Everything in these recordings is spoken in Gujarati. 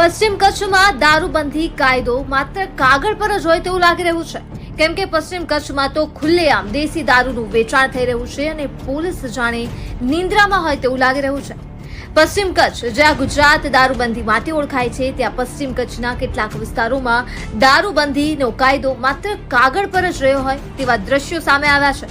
પશ્ચિમ કચ્છમાં દારૂબંધી કાયદો માત્ર કાગળ પર જ હોય તેવું લાગી રહ્યું છે. કેમ કે પશ્ચિમ કચ્છમાં તો ખુલ્લેઆમ દેશી દારૂનું વેચાણ થઈ રહ્યું છે અને પોલીસ જાણે નિંદ્રામાં હોય તેવું લાગી રહ્યું છે. પશ્ચિમ કચ્છ, જ્યાં ગુજરાત દારૂબંધી માટે ઓળખાય છે, ત્યાં પશ્ચિમ કચ્છના કેટલાક વિસ્તારોમાં દારૂબંધીનો કાયદો માત્ર કાગળ પર જ રહ્યો હોય તેવા દ્રશ્યો સામે આવ્યા છે.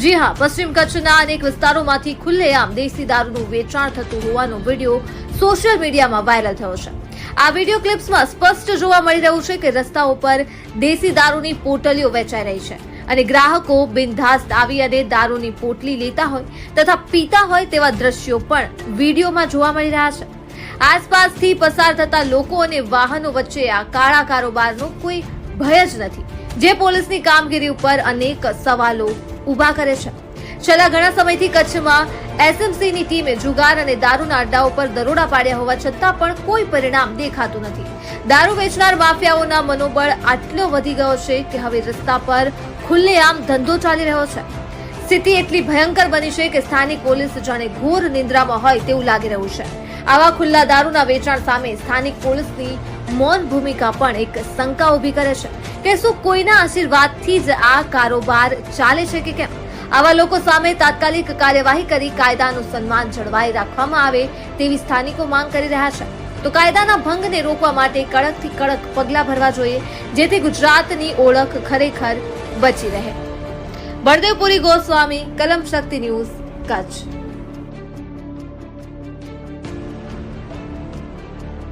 જી હા, પશ્ચિમ કચ્છના અનેક વિસ્તારોમાંથી ખુલ્લેઆમ દેશી દારૂનું વેચાણ થતું હોવાનો વીડિયો સોશિયલ મીડિયામાં વાયરલ થયો છે. આ વીડિયો ક્લિપ્સમાં સ્પષ્ટ જોવા મળી રહ્યું છે કે રસ્તાઓ પર દેશી દારૂની પોટલીઓ વેચાઈ રહી છે અને ગ્રાહકો બિનધાસ્ત આવી અને દારૂની પોટલી લેતા હોય તથા પીતા હોય તેવા દ્રશ્યો પણ વિડીયોમાં જોવા મળી રહ્યા છે. આસપાસથી પસાર થતા લોકો અને વાહનો વચ્ચે આ કાળા કારોબારનો કોઈ ભય જ નથી, જે પોલીસની કામગીરી ઉપર અનેક સવાલો ઊભા કરે છે. છેલ્લા ઘણા સમયથી કચ્છમાં એસએમસીની ટીમે જુગાર અને દારૂના અડ્ડાઓ પર દરોડા પાડ્યા હોવા છતાં પણ કોઈ પરિણામ દેખાતું નથી. દારૂ વેચનાર માફિયાઓના મનોબળ આટલો વધી ગયો છે કે હવે રસ્તા પર ખુલ્લેઆમ ધંધો ચાલી રહ્યો છે. સ્થિતિ એટલી ભયંકર બની છે કે સ્થાનિક પોલીસ જાણે ઘોર નિંદ્રામાં હોય તેવું લાગી રહ્યું છે. આવા ખુલ્લા દારૂના વેચાણ સામે સ્થાનિક પોલીસની મૌન ભૂમિકા પણ એક શંકા ઊભી કરે છે. કે શું કોઈના આશીર્વાદથી જ આ કારોબાર ચાલે છે કે કેમ? આવા લોકો સામે તાત્કાલિક કાર્યવાહી કરી કાયદાનું સન્માન જળવાઈ રાખવામાં આવે તેવી સ્થાનિકો માંગ કરી રહ્યા છે. તો કાયદાના ભંગને રોકવા માટે કડકથી કડક પગલાં ભરવા જોઈએ, જેથી ગુજરાતની ઓળખ ખરેખર બચી રહે. બળદેવપુરી ગોસ્વામી, કલમ શક્તિ ન્યૂઝ, કચ્છ.